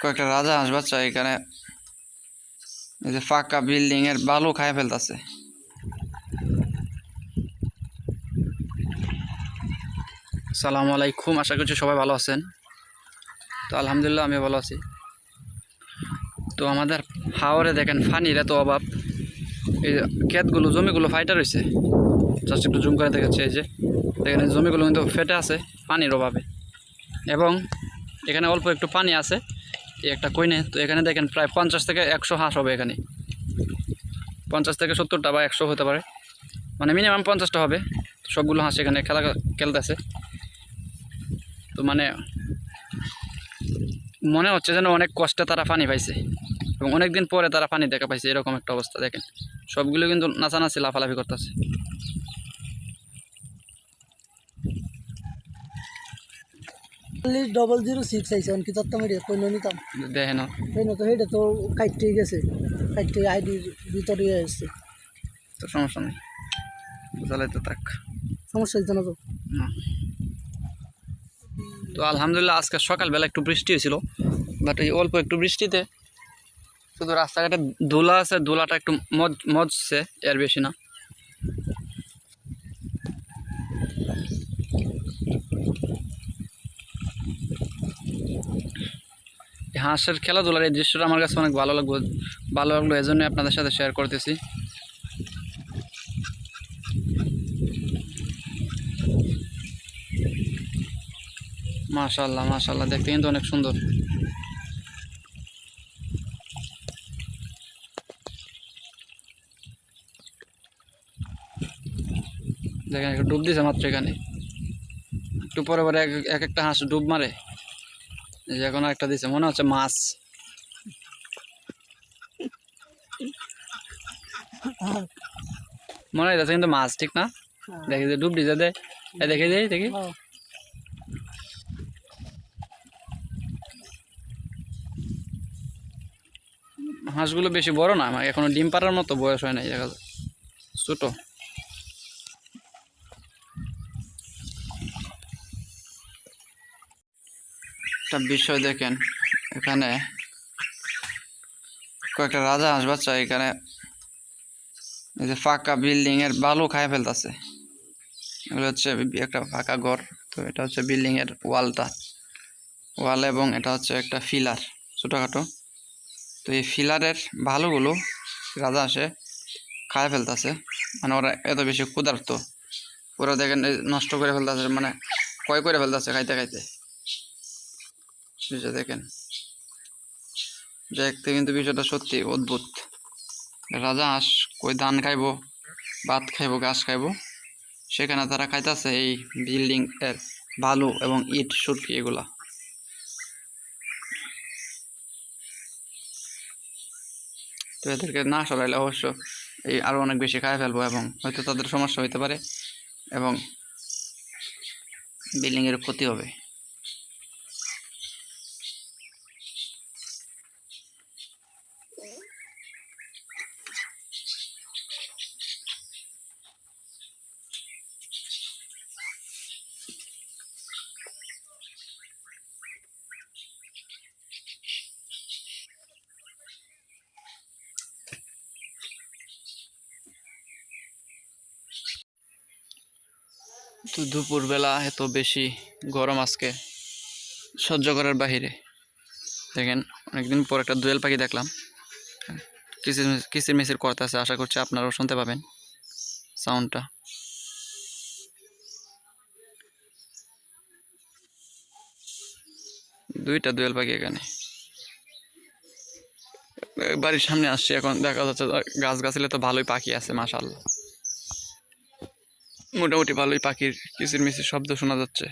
কয়েকটা রাজা হাঁস বাচ্চা এখানে এই যে ফাঁকা বিল্ডিং এর বালু খায় ফেলতেছে। সালামু আলাইকুম, আশা করছি সবাই ভালো আছেন। তো আলহামদুলিল্লাহ আমি ভালো আছি। তো আমাদের হাওরে দেখেন ফানির এত অভাব। এই যে ক্ষেতগুলো, জমিগুলো ফাইটা রয়েছে। জাস্ট একটু জুম করে দেখাচ্ছে, এই যে দেখেন জমিগুলো কিন্তু ফেটে আছে পানির অভাবে। এবং এখানে অল্প একটু পানি আছে। একটা কইনে তো এখানে দেখেন প্রায় পঞ্চাশ থেকে একশো হাঁস হবে এখানে। পঞ্চাশ থেকে সত্তরটা বা একশো হতে পারে। মানে মিনিমাম পঞ্চাশটা হবে। সবগুলো হাঁস এখানে খেলা খেলতেছে। তো মানে মনে হচ্ছে যেন অনেক কষ্টে তারা পানি পাইছে এবং অনেক দিন পরে তারা পানি দেখা পাইছে, এরকম একটা অবস্থা দেখেন। সবগুলো কিন্তু নাচানাচি, লাফালাফি করতেছে। ডবল জিরো সিক্স আইসে অনকি তত্ত্ব মেরে কই নিতাম দেখেন এই না তো সেইটা তো কাইটে গেছে কাইটে আইডির ভিতরে আসছে তো সমস্যা নেই তাহলে তো থাক। সমস্যা হইতো না তো। তো আলহামদুলিল্লাহ আজকে সকালবেলা একটু বৃষ্টি হয়েছিল বাট এই অল্প একটু বৃষ্টিতে শুধু রাস্তাঘাটে ধুলা আছে ধুলাটা একটু মজ মজছে এর বেশি না। হাঁসের খেলাধুলার এই দৃশ্যটা আমার কাছে অনেক ভালো লাগল ভালো লাগল এই জন্য আপনাদের সাথে শেয়ার করতেছি। মাশাল্লাহ মাশাল্লাহ দেখতে কিন্তু অনেক সুন্দর। দেখেন ডুব দিছে মাত্র এখানে। একটু পরে পরে এক একটা হাঁস ডুব মারে। এই এখন একটা দিছে মনে হচ্ছে মাছ। মনে হইতেছে কিন্তু মাছ ঠিক না? দেখি যে ডুব দিছে দে। দেখে যাই দেখি। হ্যাঁ। হাঁসগুলো বেশি বড় না এখনও ডিম পাড়ার মতো বয়স হয় নাই দেখা যায়। ছোট। একটা বিষয় দেখেন। এখানে কয়েকটা রাজা হাঁস বাচ্চা এখানে এই যে ফাঁকা বিল্ডিং এর বালু খায় ফেলতেছে। এগুলো হচ্ছে একটা ফাঁকা ঘর, তো এটা হচ্ছে বিল্ডিং এর ওয়ালটা। ওয়াল এবং এটা হচ্ছে একটা ফিলার, ছোটোখাটো। তো এই ফিলারের ভালোগুলো রাজা আসে খায় ফেলতেছে। মানে ওরা এত বেশি ক্ষুধার্ত। ওরা দেখেন নষ্ট করে ফেলতেছে মানে ক্ষয় করে ফেলতেছে খাইতে খাইতে। বিষয় দেখেন। দেখতে কিন্তু বিষয়টা সত্যি অদ্ভুত। রাজা হাঁস কই ধান খাইবো, ভাত খাইবো, ঘাস খাইবো, সেখানে তারা খাইতেছে এই বিল্ডিং এর বালু এবং ইট, সুটকি এগুলা। তো এদেরকে না সরাইলে অবশ্য এই আরও অনেক বেশি খায় ফেলব এবং হয়তো তাদের সমস্যা হতে পারে এবং বিল্ডিংয়ের ক্ষতি হবে। তো দুপুরবেলা এত বেশি গরম আজকে, সহ্য করার বাহিরে। দেখেন, অনেকদিন পর একটা দোয়েল পাখি দেখলাম। কিসির কিসির মিসির করতে আছে, আশা করছি আপনারাও শুনতে পাবেন সাউন্ডটা। দুইটা দোয়েল পাখি এখানে। বাড়ির সামনে আসছি এখন, দেখা যাচ্ছে গাছ গাছলে তো ভালোই পাখি আছে মাশাল্লাহ মোটামুটি ভালোই পাখির কিচির মিচির শব্দ শোনা যাচ্ছে।